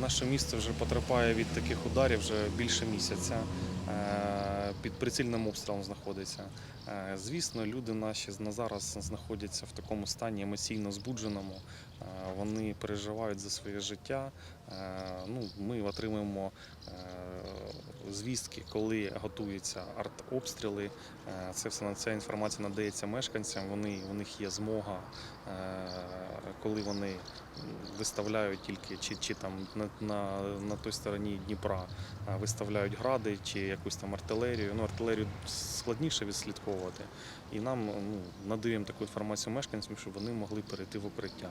Наше місто вже потерпає від таких ударів вже більше місяця. Е, Під прицільним обстрілом знаходиться. Е, Звісно, люди наші на зараз знаходяться в такому стані емоційно збудженому. Е, Вони переживають за своє життя. Е, Ну, ми отримуємо е, звістки, коли готуються артобстріли. Це все ця інформація надається мешканцям. Вони у них є змога, коли вони виставляють тільки чи, чи там на, на, на той стороні Дніпра виставляють гради чи якусь там артилерію. Ну, артилерію складніше відслідковувати. І нам ну, надаємо таку інформацію мешканцям, щоб вони могли перейти в укриття.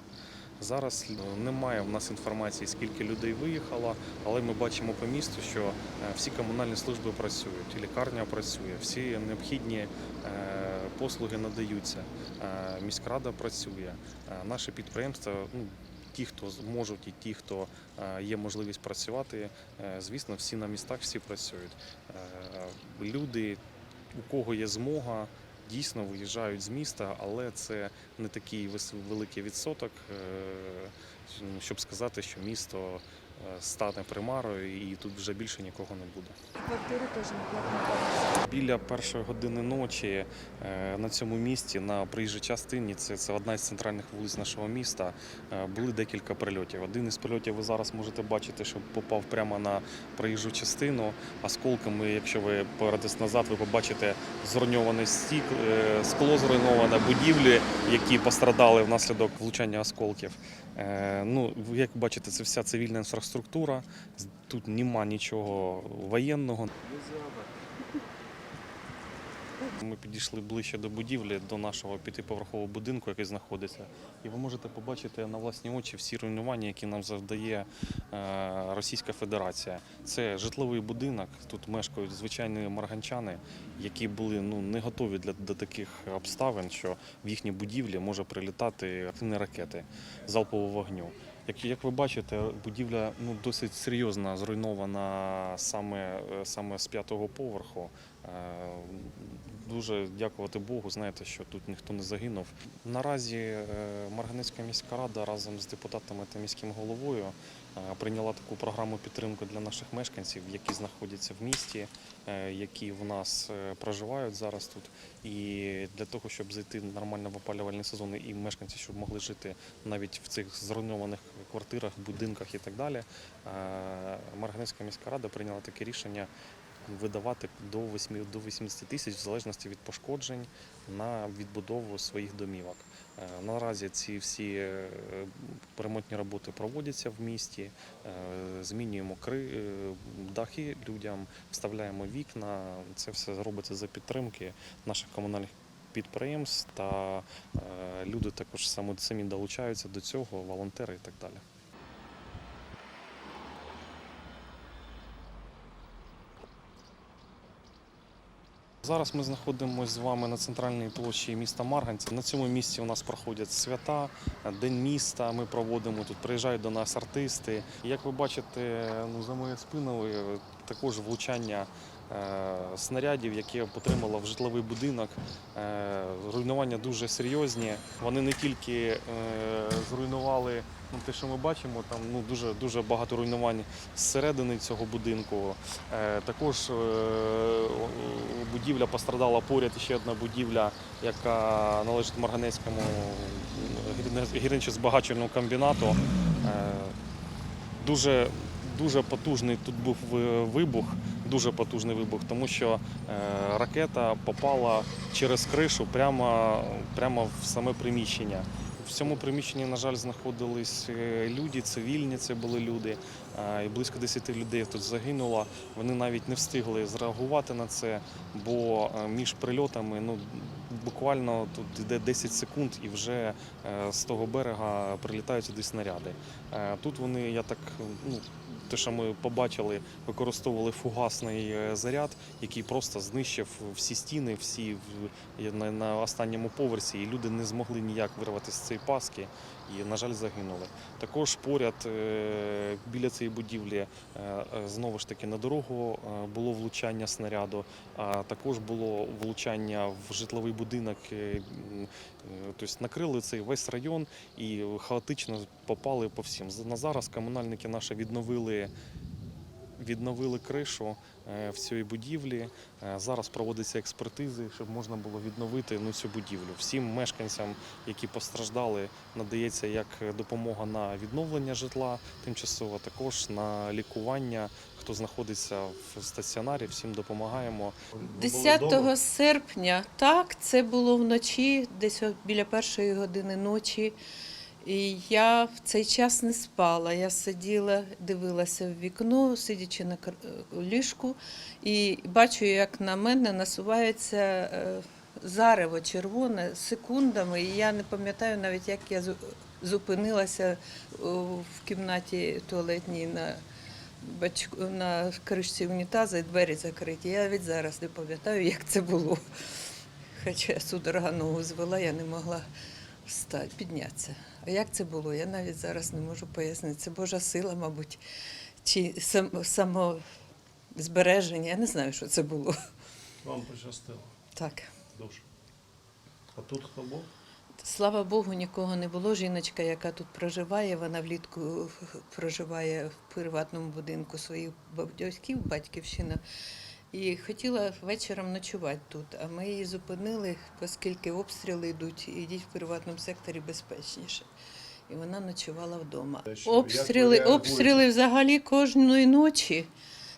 Зараз е, немає в нас інформації, скільки людей виїхало, але ми бачимо по місту, що е, всі комунальні служби працюють, лікарня працює, всі необхідні е, послуги надаються. Міськрада працює, е, наші підприємства. Ну, Ті, хто зможуть, і ті, хто є можливість працювати, звісно, всі на містах всі працюють. Люди, у кого є змога, дійсно виїжджають з міста, але це не такий великий відсоток, е, щоб сказати, що місто стане примарою і тут вже більше нікого не буде. Квартири теж не платимо. Біля першої години ночі е, на цьому місці, на проїжджій частині, це, це одна із центральних вулиць нашого міста, е, були декілька прильотів. Один із прильотів ви зараз можете бачити, що попав прямо на проїжджу частину. Осколками, якщо ви повернетесь назад, ви побачите зруйноване стік, е, скло зруйноване, будівлі, які пострадали внаслідок влучання осколків. Е, Ну, як бачите, це вся цивільна інфраструктура. Тут нема нічого воєнного. Ми підійшли ближче до будівлі, до нашого п'ятиповерхового будинку, який знаходиться. І ви можете побачити на власні очі всі руйнування, які нам завдає е, Російська Федерація. Це житловий будинок. Тут мешкають звичайні марганчани, які були ну не готові для до таких обставин, що в їхні будівлі може прилітати активні ракети залпового вогню. Як, як ви бачите, будівля ну досить серйозно зруйнована саме, е, саме з п'ятого поверху. Дуже дякувати Богу, знаєте, що тут ніхто не загинув. Наразі е, Марганецька міська рада разом з депутатами та міським головою е, прийняла таку програму підтримки для наших мешканців, які знаходяться в місті, е, які в нас проживають зараз тут. І для того, щоб зайти нормально в опалювальний сезон, і мешканці, щоб могли жити навіть в цих зруйнованих квартирах, будинках і так далі. Марганецька міська рада прийняла таке рішення видавати до 8, до 80 тисяч в залежності від пошкоджень на відбудову своїх домівок. Е, Наразі ці всі е, ремонтні роботи проводяться в місті, е, змінюємо кри, дахи людям, вставляємо вікна. Це все робиться за підтримки наших комунальних підприємств та люди також самі долучаються до цього, волонтери і так далі. Зараз ми знаходимося з вами на центральній площі міста Марганця. На цьому місці у нас проходять свята, День міста. Ми проводимо тут. Приїжджають до нас артисти. Як ви бачите, ну за моєю спиною також влучання снарядів, яке отримало в житловий будинок. Е, руйнування дуже серйозні. Вони не тільки е, зруйнували ну, те, що ми бачимо, там ну дуже дуже багато руйнувань зсередини цього будинку. Е, також е, будівля пострадала поряд ще одна будівля, яка належить Марганецькому гірничо-збагачувальному комбінату. Е, дуже, дуже потужний тут був вибух, дуже потужний вибух, тому що е, ракета попала через кришу прямо, прямо в саме приміщення. В цьому приміщенні, на жаль, знаходились е, люди, цивільні це були люди, е, і близько 10 людей тут загинуло. Вони навіть не встигли зреагувати на це, бо між прильотами ну, буквально тут йде 10 секунд і вже з того берега прилітають сюди снаряди. Тут вони, я так ну, те, що ми побачили, використовували фугасний е, заряд, який просто знищив всі стіни, всі на останньому поверсі, і люди не змогли ніяк вирватися з цієї паски і, на жаль, загинули. Також поряд е, біля цієї будівлі е, знову ж таки на дорогу е, було влучання снаряду, а також було влучання в житловий будинок. Тобто накрили цей весь район і хаотично попали по всім. На зараз комунальники наші відновили. Відновили кришу е, в цій будівлі. Е, Зараз проводяться експертизи, щоб можна було відновити ну, цю будівлю. Всім мешканцям, які постраждали, надається як допомога на відновлення житла тимчасово, також на лікування. Хто знаходиться в стаціонарі, всім допомагаємо. 10 серпня, так, це було вночі, десь біля першої години ночі. І я в цей час не спала. Я сиділа, дивилася в вікно, сидячи на е, ліжку, і бачу, як на мене насувається е, зарево червоне секундами. І я не пам'ятаю навіть, як я зупинилася в кімнаті туалетній на на кришці унітаза і двері закриті. Я від зараз не пам'ятаю, як це було. Хоча я судорога ногу звела, я не могла встати, піднятися. А як це було, я навіть зараз не можу пояснити. Це Божа сила, мабуть, чи сам, самозбереження. Я не знаю, що це було. Вам пощастило Так. дуже. А тут хто був? Слава Богу, нікого не було. Жіночка, яка тут проживає, вона влітку проживає в приватному будинку своїх батьків, батьківщина. І хотіла вечором ночувати тут. А ми її зупинили, оскільки обстріли йдуть, і йдіть в приватному секторі безпечніше. І вона ночувала вдома. Обстріли, обстріли взагалі кожної ночі.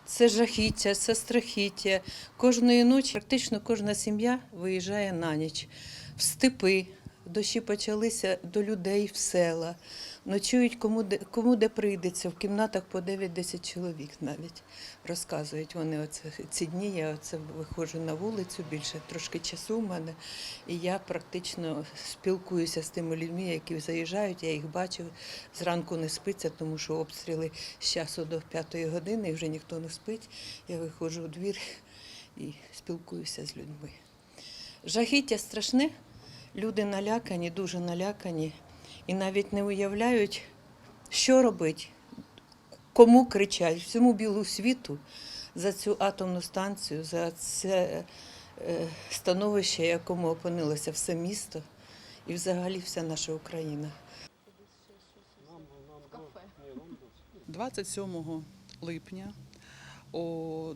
Це жахіття, це страхіття. Кожної ночі практично кожна сім'я виїжджає на ніч в степи. Дощі почалися до людей в села. Ночують кому де, кому де прийдеться, в кімнатах по 9-10 чоловік навіть розказують вони оце, ці дні. Я оце виходжу на вулицю, більше трошки часу в мене. І я практично спілкуюся з тими людьми, які заїжджають. Я їх бачу. Зранку не спиться, тому що обстріли з часу до п'ятої години, і вже ніхто не спить. Я виходжу у двір і спілкуюся з людьми. Жахіття страшне. Люди налякані, дуже налякані, і навіть не уявляють, що робити, кому кричать всьому білу світу за цю атомну станцію, за це е, становище, якому опинилося все місто і взагалі вся наша Україна. 27 липня о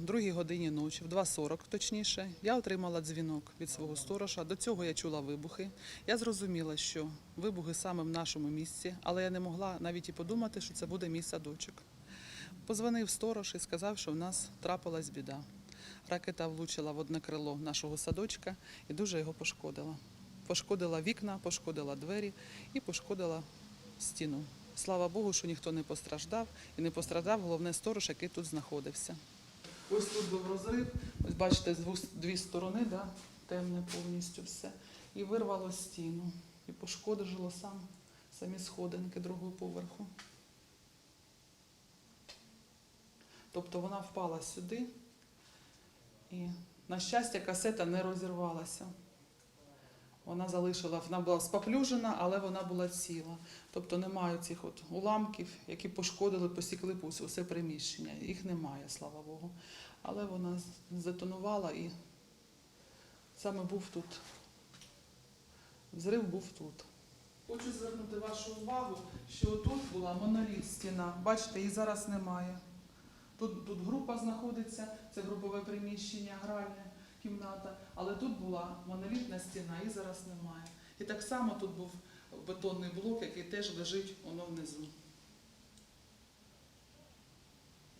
другій годині ночі, в 2.40 точніше, я отримала дзвінок від свого сторожа. До цього я чула вибухи. Я зрозуміла, що вибухи саме в нашому місці, але я не могла навіть і подумати, що це буде мій садочок. Позвонив сторож і сказав, що в нас трапилась біда. Ракета влучила в одне крило нашого садочка і дуже його пошкодила. Пошкодила вікна, пошкодила двері і пошкодила стіну. Слава Богу, що ніхто не постраждав і не постраждав головне сторож, який тут знаходився. Ось тут був розрив. Ось бачите, з дві сторони, да, темне повністю все. І вирвало стіну. І пошкоджало сам, самі сходинки другого поверху. Тобто вона впала сюди, і, на щастя, касета не розірвалася. Вона залишила, вона була споплюжена, але вона була ціла. Тобто немає цих от уламків, які пошкодили, посікли по усе- приміщення. Їх немає, слава Богу. Але вона затонувала і саме був тут. Взрив був тут. Хочу звернути вашу увагу, що тут була моноліт стіна. Бачите, її зараз немає. Тут, тут група знаходиться, це групове приміщення, гральня кімната, але тут була монолітна стіна, її зараз немає. І так само тут був бетонний блок, який теж лежить воно внизу.